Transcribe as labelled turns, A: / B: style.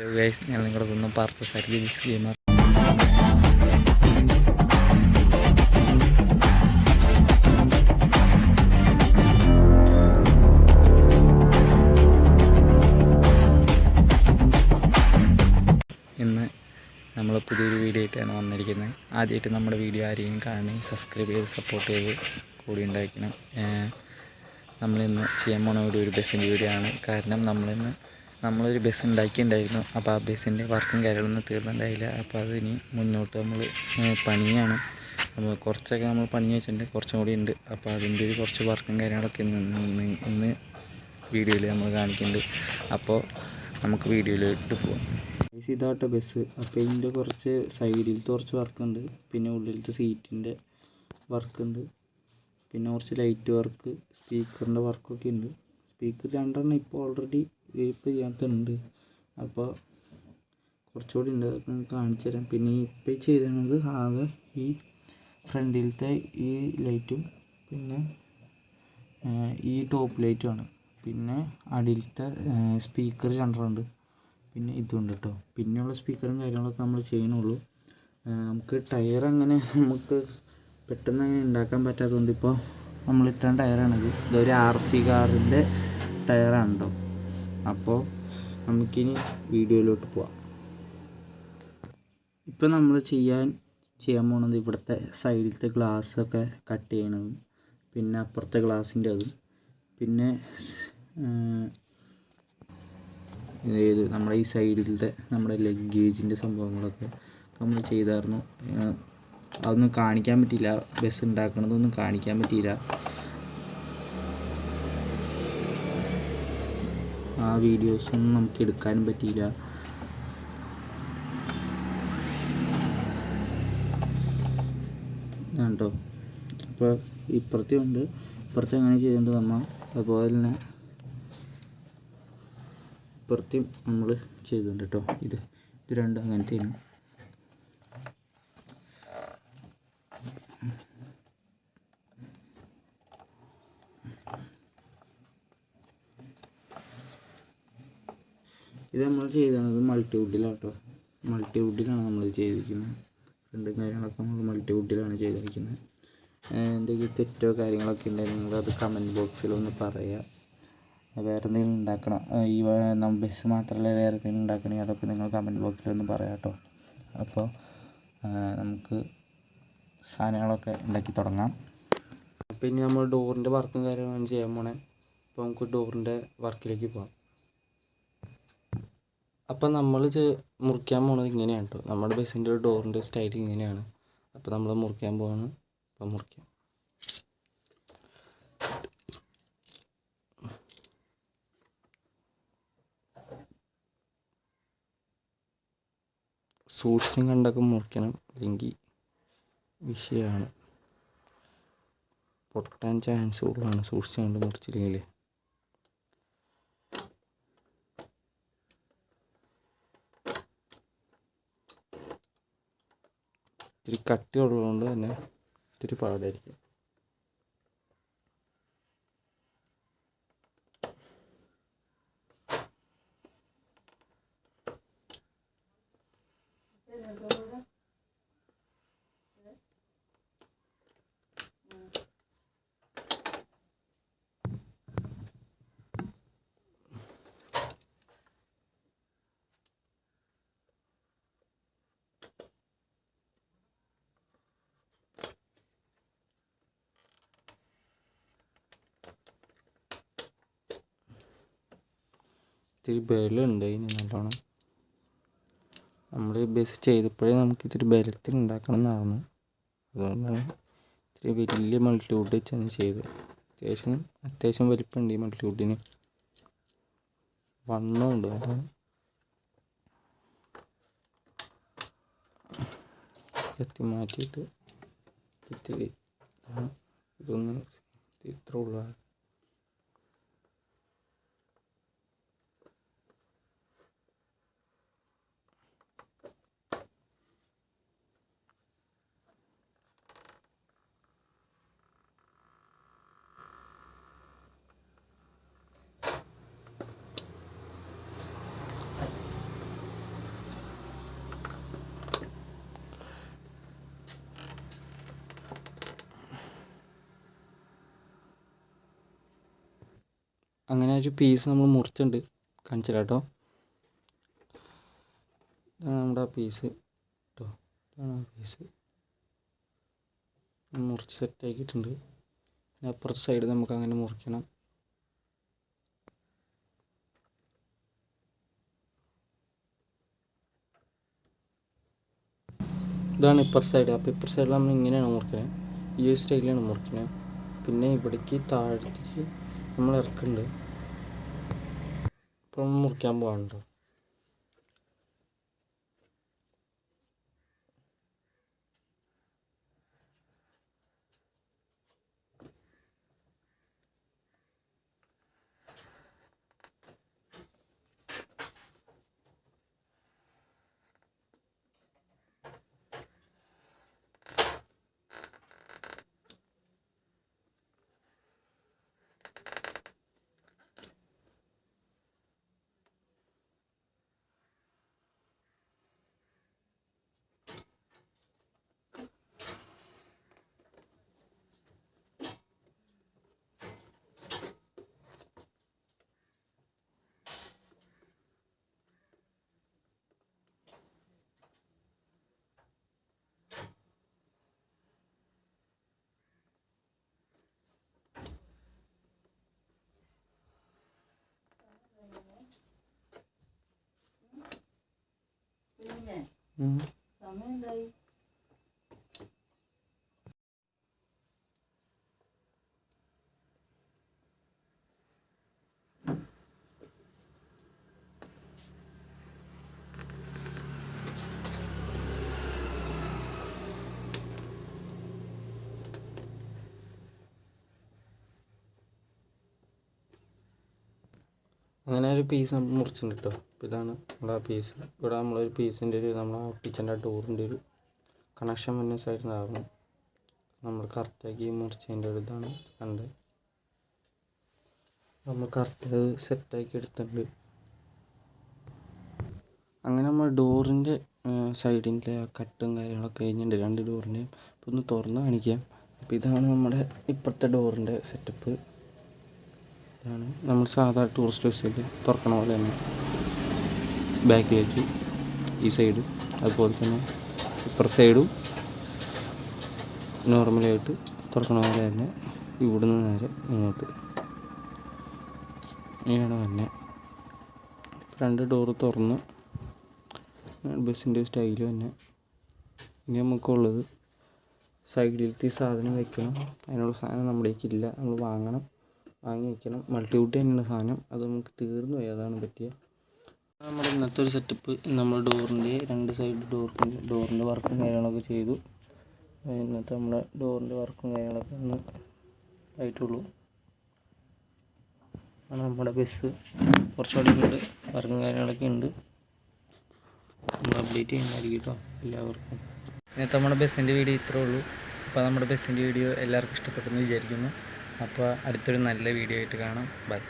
A: Hello guys ഞാൻ നിങ്ങളുടെ സ്വന്തം പാർത്ത സർഗീസ് ഗെയിമർ ഇന്ന് നമ്മൾ പുതിയൊരു വീഡിയോ ആയിട്ടാണ് വന്നിരിക്കുന്നത്. ആദ്യമായിട്ട് നമ്മുടെ വീഡിയോ ആരെയും കാണി സബ്സ്ക്രൈബ് ചെയ്ത് സപ്പോർട്ട് ചെയ്ത് കൂടി ഉണ്ടാക്കണം നമ്മളിന്ന് ചെയ്യാൻ പോണ വീഡിയോ ഒരു ബസ്സിന്റെ വീഡിയോ ആണ്. കാരണം നമ്മളിന്ന് നമ്മളൊരു ബസ് ഉണ്ടാക്കിയിട്ടുണ്ടായിരുന്നു അപ്പോൾ ആ ബസ്സിന്റെ വർക്കും കാര്യങ്ങളൊന്നും തീർന്നിട്ടുണ്ടായില്ല. അപ്പോൾ അത് ഇനി മുന്നോട്ട് നമ്മൾ പണിയാണ്. നമ്മൾ കുറച്ചൊക്കെ നമ്മൾ പണി വെച്ചിട്ടുണ്ട്. കുറച്ചും കൂടി ഉണ്ട്. അപ്പോൾ അതിന്റെ ഒരു കുറച്ച് വർക്കും കാര്യങ്ങളൊക്കെ ഇന്ന് വീഡിയോയിൽ നമ്മൾ കാണിക്കുന്നുണ്ട്. അപ്പോൾ നമുക്ക് വീഡിയോയിലോട്ട് ബസ് ഇതാട്ട ബസ്. അപ്പോൾ ഇതിന്റെ കുറച്ച് സൈഡിലത്തെ കുറച്ച് വർക്കുണ്ട്. പിന്നെ ഉള്ളിലത്തെ സീറ്റിന്റെ വർക്കുണ്ട്. പിന്നെ കുറച്ച് ലൈറ്റ് വർക്ക് സ്പീക്കറിന്റെ വർക്കൊക്കെ ഉണ്ട്. സ്പീക്കർ രണ്ടെണ്ണം ഇപ്പോൾ ഓൾറെഡി ഇപ്പോൾ ചെയ്യാത്തുണ്ട് അപ്പോൾ കുറച്ചുകൂടി ഉണ്ട്. അതൊക്കെ കാണിച്ചു തരാം. പിന്നെ ഇപ്പം ചെയ്തിരുന്നത് ആകെ ഈ ഫ്രണ്ടിലത്തെ ഈ ലൈറ്റും പിന്നെ ഈ ടോപ്പ് ലൈറ്റുമാണ് പിന്നെ അടിയിലത്തെ സ്പീക്കർ രണ്ടെണ്ണമുണ്ട് പിന്നെ ഇതുണ്ട് കേട്ടോ പിന്നെയുള്ള സ്പീക്കറും കാര്യങ്ങളൊക്കെ നമ്മൾ ചെയ്യണുള്ളൂ. നമുക്ക് ടയർ അങ്ങനെ നമുക്ക് പെട്ടെന്ന് അങ്ങനെ ഉണ്ടാക്കാൻ പറ്റാത്തതുകൊണ്ട് ഇപ്പോൾ നമ്മൾ ഇട്ട ടയറാണിത്. ഇതൊരു ആർ സി കാറിന്റെ ടയറാണ് കേട്ടോ അപ്പോൾ നമുക്കിനി വീഡിയോയിലോട്ട് പോവാം. ഇപ്പോൾ നമ്മൾ ചെയ്യാൻ ചെയ്യാൻ പോണത് ഇവിടുത്തെ സൈഡിലത്തെ ഗ്ലാസ്സൊക്കെ കട്ട് ചെയ്യണതും പിന്നെ അപ്പുറത്തെ ഗ്ലാസിന്റെ അതും. പിന്നെ ഏത് നമ്മുടെ ഈ സൈഡിലത്തെ നമ്മുടെ ലഗേജിന്റെ സംഭവങ്ങളൊക്കെ നമ്മൾ ചെയ്തായിരുന്നു. അതൊന്നും കാണിക്കാൻ പറ്റിയില്ല. ബസ് ഉണ്ടാക്കണതൊന്നും കാണിക്കാൻ പറ്റിയില്ല. ആ വീഡിയോസൊന്നും നമുക്ക് എടുക്കാനും പറ്റിയില്ല. കേട്ടോ അപ്പോൾ ഇപ്പുറത്തെ ഉണ്ട്. ഇപ്പുറത്തെ അങ്ങനെ ചെയ്തിട്ടുണ്ട് നമ്മൾ അതുപോലെ തന്നെ ഇപ്പുറത്തെയും നമ്മൾ ചെയ്തിട്ടുണ്ട് കേട്ടോ ഇത് ഇത് രണ്ടും അങ്ങനത്തെയാണ്. ഇത് നമ്മൾ ചെയ്തത് മൾട്ടിവുഡിലാണ് കേട്ടോ മൾട്ടിവുഡിലാണ് നമ്മൾ ചെയ്തിരിക്കുന്നത്. രണ്ടും കാര്യങ്ങളൊക്കെ നമ്മൾ മൾട്ടിവുഡിലാണ് ചെയ്തിരിക്കുന്നത്. എന്തെങ്കിലും തെറ്റോ കാര്യങ്ങളൊക്കെ ഉണ്ടെങ്കിൽ നിങ്ങളത് കമന്റ് ബോക്സിൽ ഒന്ന് പറയുക വേറെ എന്തെങ്കിലും ഉണ്ടാക്കണം. ഈ ബസ് മാത്രമല്ല വേറെ എന്തെങ്കിലും ഉണ്ടാക്കണമെങ്കിൽ അതൊക്കെ നിങ്ങൾ കമന്റ് ബോക്സിൽ ഒന്ന് പറയാം കേട്ടോ അപ്പോൾ നമുക്ക് സാധനങ്ങളൊക്കെ ഉണ്ടാക്കി തുടങ്ങാം. പിന്നെ നമ്മൾ ഡോറിന്റെ വർക്കും കാര്യങ്ങളാണ് ചെയ്യാൻ പോണേ. അപ്പോൾ നമുക്ക് ഡോറിന്റെ വർക്കിലേക്ക് പോകാം അപ്പം നമ്മൾ മുറിക്കാൻ പോകുന്നത് ഇങ്ങനെയാണ് കേട്ടോ നമ്മുടെ ബസ്സിന്റെ ഡോറിന്റെ സ്റ്റൈൽ ഇങ്ങനെയാണ്. അപ്പോൾ നമ്മൾ മുറിക്കാൻ പോവാണ്. അപ്പം മുറിക്കാം. സൂക്ഷിച്ചും കണ്ടൊക്കെ മുറിക്കണം. അല്ലെങ്കിൽ വിഷയമാണ് പൊട്ടാൻ ചാൻസ് കൂടുതലാണ് സൂക്ഷിച്ച് കണ്ട് മുറിച്ചില്ലെങ്കിൽ ഇത്തിരി കട്ടിയുള്ളതുകൊണ്ട് തന്നെ ഇത്തിരി പാടായിരിക്കും. ഇത്തിരി ബലമുണ്ട് ഇനി നല്ലോണം. നമ്മൾ ബസ് ചെയ്തപ്പോഴേ നമുക്ക് ഇത്തിരി ബലത്തിൽ ഉണ്ടാക്കണം എന്നായിരുന്നു. അതുകൊണ്ടാണ് ഇത്തിരി വലിയ മൾട്ടിവുഡ് വെച്ചാണ് ചെയ്തത്. അത്യാവശ്യം അത്യാവശ്യം വലിപ്പമുണ്ട് ഈ മൾട്ടിവുഡിന് വണ്ണമുണ്ട് അതാണ് കത്തി മാറ്റിയിട്ട് ഇത്തിരി ഇതൊന്ന് ഇത്ര ഉള്ളൂ. അങ്ങനെ ഒരു പീസ് നമ്മൾ മുറിച്ചിട്ടുണ്ട്. കാണിച്ചു കേട്ടോ ഇതാണ് നമ്മുടെ പീസ് കേട്ടോ ഇതാണ് പീസ് മുറിച്ച് സെറ്റ് ആക്കിയിട്ടുണ്ട്. പിന്നെ അപ്പുറത്തെ സൈഡ് നമുക്ക് അങ്ങനെ മുറിക്കണം. ഇതാണ് ഇപ്പുറത്തെ സൈഡ് അപ്പോൾ ഇപ്പുറത്തെ സൈഡിൽ നമ്മൾ ഇങ്ങനെയാണ് മുറിക്കുന്നത് ഈ ഒരു സ്റ്റൈലിലാണ് മുറിക്കുന്നത് പിന്നെ ഇവിടേക്ക് താഴത്തേക്ക് നമ്മൾ ഇറക്കുന്നുണ്ട് അപ്പം മുറിക്കാൻ പോകാനുണ്ടോ
B: സമയം എന്തായി
A: അങ്ങനെ ഒരു പീസ് നമ്മൾ മുറിച്ചിട്ടുണ്ട് കേട്ടോ അപ്പോൾ ഇതാണ് നമ്മുടെ ആ പീസ് ഇവിടെ നമ്മളൊരു പീസിന്റെ ഒരു നമ്മളെ കിച്ചന്റെ ഡോറിന്റെ ഒരു കണക്ഷൻ സൈഡിലായിരുന്നു നമ്മൾ കറക്റ്റാക്കി മുറിച്ചതിന്റെ ഒരു ഇതാണ് കണ്ടത് നമ്മൾ കറക്റ്റ് അത് സെറ്റാക്കി എടുത്തിട്ടുണ്ട്. അങ്ങനെ നമ്മൾ ഡോറിന്റെ സൈഡിന്റെ കട്ടും കാര്യങ്ങളൊക്കെ കഴിഞ്ഞിട്ടുണ്ട്. രണ്ട് ഡോറിന്റെയും അപ്പോൾ ഒന്ന് തുറന്ന് കാണിക്കാം. അപ്പോൾ ഇതാണ് നമ്മുടെ ഇപ്പോഴത്തെ ഡോറിന്റെ സെറ്റപ്പ് ഇതാണ്. നമ്മൾ സാധാ ടൂറിസ്റ്റ് ബസ്സിൽ തുറക്കണ പോലെ തന്നെ ബാക്കിലേക്ക് ഈ സൈഡും അതുപോലെ തന്നെ ഇപ്പുറ സൈഡും നോർമലായിട്ട് തുറക്കണ പോലെ തന്നെ ഇവിടുന്ന് നേരെ ഇങ്ങോട്ട്. ഇങ്ങനെയാണ് തന്നെ രണ്ട് ഡോർ തുറന്ന് ബസ്സിന്റെ സ്റ്റൈൽ തന്നെ ഇനി നമുക്കുള്ളത് സൈഡിലത്തെ സാധനം വെക്കണം. അതിനുള്ള സാധനം നമ്മുടെ ഇല്ല നമ്മൾ വാങ്ങണം. വാങ്ങി വെക്കണം. മൾട്ടിവുഡ് തന്നെയാണ് സാധനം. അത് നമുക്ക് തീർന്നു പോയി. അതാണ് പറ്റിയ. നമ്മുടെ ഇന്നത്തെ ഒരു സെറ്റപ്പ് നമ്മൾ ഡോറിന്റെ രണ്ട് സൈഡ് ഡോറിന്റെ ഡോറിന്റെ വർക്കും കാര്യങ്ങളൊക്കെ ചെയ്തു. ഇന്നത്തെ നമ്മുടെ ഡോറിന്റെ വർക്കും കാര്യങ്ങളൊക്കെ ഒന്ന് ആയിട്ടുള്ളൂ. ആണ് നമ്മുടെ ബസ് കുറച്ചുകൂടി ഉണ്ട് വർക്കും കാര്യങ്ങളൊക്കെ ഉണ്ട്. നമ്മൾ അപ്ഡേറ്റ് ചെയ്യുന്നതായിരിക്കും കേട്ടോ എല്ലാവർക്കും. ഇന്നത്തെ നമ്മുടെ ബസ്സിന്റെ വീഡിയോ ഇത്രേ ഉള്ളൂ. അപ്പോൾ നമ്മുടെ ബസ്സിന്റെ വീഡിയോ എല്ലാവർക്കും ഇഷ്ടപ്പെട്ടെന്ന് വിചാരിക്കുന്നു. അപ്പോൾ അടുത്തൊരു നല്ല വീഡിയോ ആയിട്ട് കാണാം. ബൈ